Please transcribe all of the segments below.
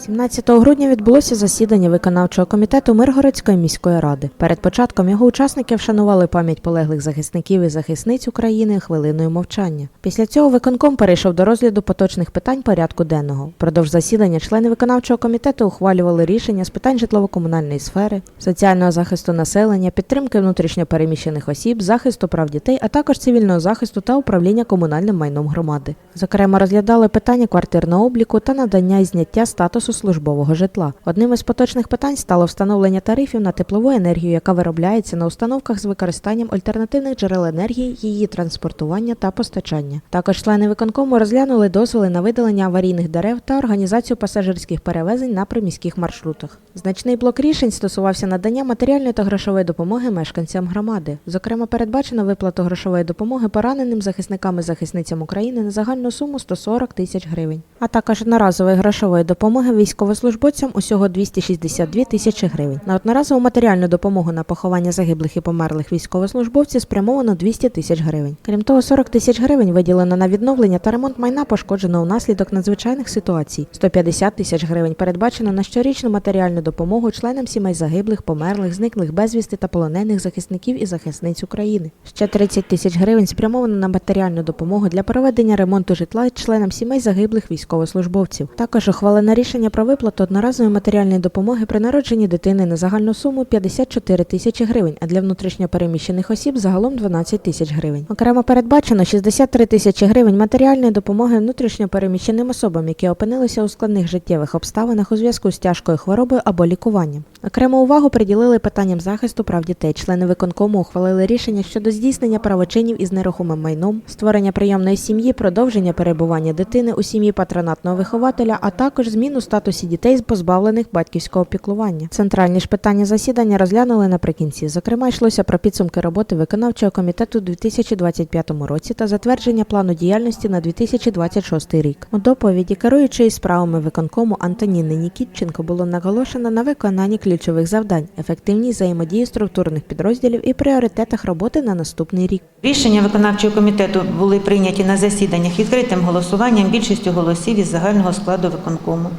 17 грудня відбулося засідання виконавчого комітету Миргородської міської ради. Перед початком його учасники вшанували пам'ять полеглих захисників і захисниць України хвилиною мовчання. Після цього виконком перейшов до розгляду поточних питань порядку денного. Впродовж засідання члени виконавчого комітету ухвалювали рішення з питань житлово-комунальної сфери, соціального захисту населення, підтримки внутрішньопереміщених осіб, захисту прав дітей, а також цивільного захисту та управління комунальним майном громади. Зокрема, розглядали питання квартирного обліку та надання і зняття статусу службового житла. Одним із поточних питань стало встановлення тарифів на теплову енергію, яка виробляється на установках з використанням альтернативних джерел енергії, її транспортування та постачання. Також члени виконкому розглянули дозволи на видалення аварійних дерев та організацію пасажирських перевезень на приміських маршрутах. Значний блок рішень стосувався надання матеріальної та грошової допомоги мешканцям громади. Зокрема, передбачено виплату грошової допомоги пораненим захисникам і захисницям України на загальну суму 140 тисяч гривень, а також одноразової грошової допомоги військовослужбовцям усього 262 тисячі гривень. На одноразову матеріальну допомогу на поховання загиблих і померлих військовослужбовців спрямовано 200 тисяч гривень. Крім того, 40 тисяч гривень виділено на відновлення та ремонт майна пошкодженого внаслідок надзвичайних ситуацій. 150 тисяч гривень передбачено на щорічну матеріальну допомогу членам сімей загиблих, померлих, зниклих безвісти та полонених захисників і захисниць України. Ще 30 тисяч гривень спрямовано на матеріальну допомогу для проведення ремонту житла членам сімей загиблих військовослужбовців. Також ухвалено рішення про виплату одноразової матеріальної допомоги при народженні дитини на загальну суму 54 тисячі гривень, а для внутрішньопереміщених осіб загалом 12 тисяч гривень. Окремо передбачено 63 тисячі гривень матеріальної допомоги внутрішньопереміщеним особам, які опинилися у складних життєвих обставинах у зв'язку з тяжкою хворобою або лікуванням. Окрему увагу приділили питанням захисту прав дітей. Члени виконкому ухвалили рішення щодо здійснення правочинів із нерухомим майном, створення прийомної сім'ї, продовження перебування дитини у сім'ї патронатного вихователя, а також зміну статусі дітей позбавлених батьківського піклування. Центральні ж питання засідання розглянули наприкінці. Зокрема, йшлося про підсумки роботи виконавчого комітету у 2025 році та затвердження плану діяльності на 2026 рік. У доповіді керуючої справами виконкому Антоніни Нікітченко було наголошено на виконанні ключових завдань, ефективній взаємодії структурних підрозділів і пріоритетах роботи на наступний рік. Рішення виконавчого комітету були прийняті на засіданнях відкритим голосуванням більшістю голосів із загального складу виконкому.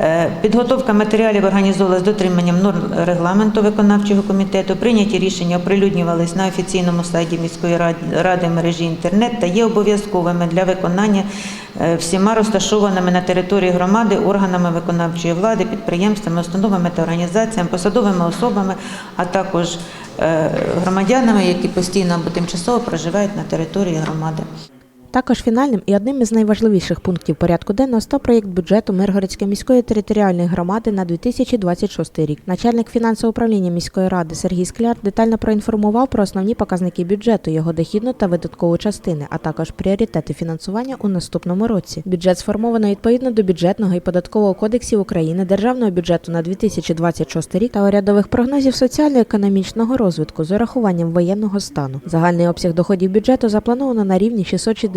Е, Підготовка матеріалів організовувалася з дотриманням норм регламенту виконавчого комітету. Прийняті рішення оприлюднювались на офіційному сайті міської ради- ради в мережі інтернет та є обов'язковими для виконання е, всіма розташованими на території громади органами виконавчої влади, підприємствами, установами та організаціями, посадовими особами, а також е, громадянами, які постійно або тимчасово проживають на території громади. Також фінальним і одним із найважливіших пунктів порядку денного став проєкт бюджету Миргородської міської територіальної громади на 2026 рік. Начальник фінансового управління міської ради Сергій Скляр детально проінформував про основні показники бюджету, його дохідну та видаткову частини, а також пріоритети фінансування у наступному році. Бюджет сформовано відповідно до бюджетного і податкового кодексів України, державного бюджету на 2026 рік та урядових прогнозів соціально-економічного розвитку з урахуванням воєнного стану. Загальний обсяг доходів бюджету заплановано на рівні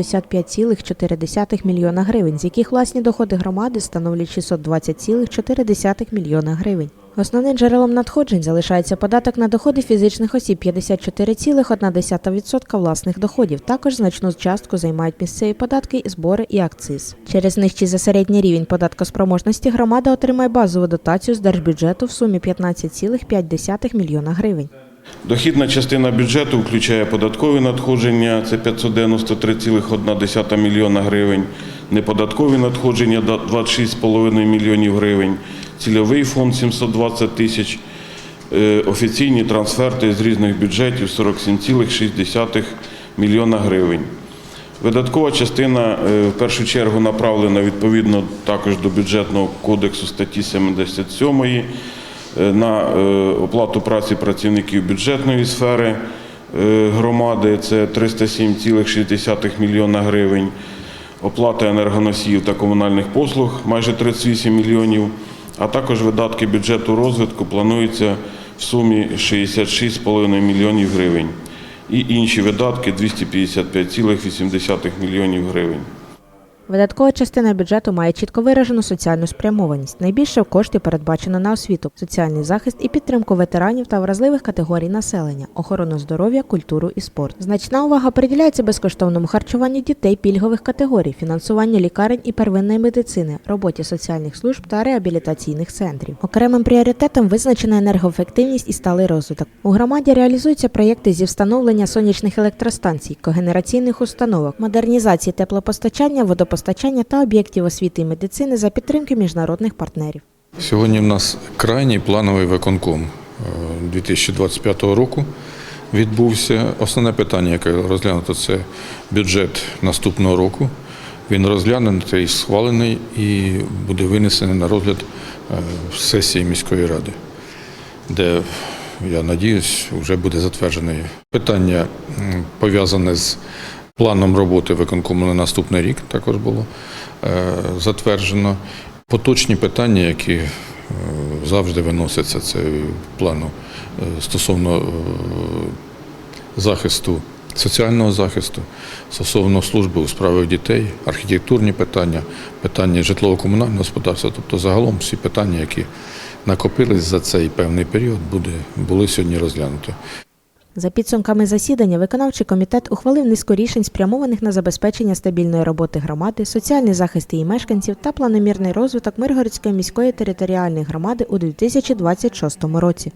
665,4 мільйона гривень, з яких власні доходи громади становлять 620,4 мільйона гривень. Основним джерелом надходжень залишається податок на доходи фізичних осіб 54,1% власних доходів. Також значну частку займають місцеві податки, збори і акциз. Через нижчий за середній рівень податкоспроможності громада отримає базову дотацію з держбюджету в сумі 15,5 мільйона гривень. Дохідна частина бюджету включає податкові надходження, це 593,1 мільйона гривень, неподаткові надходження 26,5 мільйонів гривень, цільовий фонд 720 тисяч, е, офіційні трансферти з різних бюджетів 47,6 мільйона гривень. Видаткова частина е, в першу чергу направлена відповідно також до бюджетного кодексу статті 77 е, на е, оплату праці працівників бюджетної сфери е, громади. Це 307,6 мільйона гривень. Оплата енергоносіїв та комунальних послуг майже 38 мільйонів. А також видатки бюджету розвитку плануються в сумі 66,5 мільйонів гривень і інші видатки 255,8 мільйонів гривень. Видаткова частина бюджету має чітко виражену соціальну спрямованість. Найбільше коштів передбачено на освіту, соціальний захист і підтримку ветеранів та вразливих категорій населення, охорону здоров'я, культуру і спорт. Значна увага приділяється безкоштовному харчуванню дітей пільгових категорій, фінансуванню лікарень і первинної медицини, роботі соціальних служб та реабілітаційних центрів. Окремим пріоритетом визначена енергоефективність і сталий розвиток. У громаді реалізуються проєкти зі встановлення сонячних електростанцій, когенераційних установок, модернізації теплопостачання, водопостачання та об'єктів освіти і медицини за підтримки міжнародних партнерів. Сьогодні в нас крайній плановий виконком е, 2025 року відбувся. Основне питання, яке розглянуто, це бюджет наступного року. Він розглянутий, схвалений і буде винесений на розгляд е, сесії міської ради, де, я надіюсь, вже буде затверджене питання пов'язане з планом роботи виконкому на наступний рік, також було е, затверджено. Поточні питання, які е, завжди виносяться, це плану е, стосовно захисту, соціального захисту, стосовно служби у справах дітей, архітектурні питання, питання житлово-комунального господарства, тобто загалом всі питання, які накопились за цей певний період, буде, були сьогодні розглянуті. За підсумками засідання, виконавчий комітет ухвалив низку рішень, спрямованих на забезпечення стабільної роботи громади, соціальний захист її мешканців та планомірний розвиток Миргородської міської територіальної громади у 2026 році.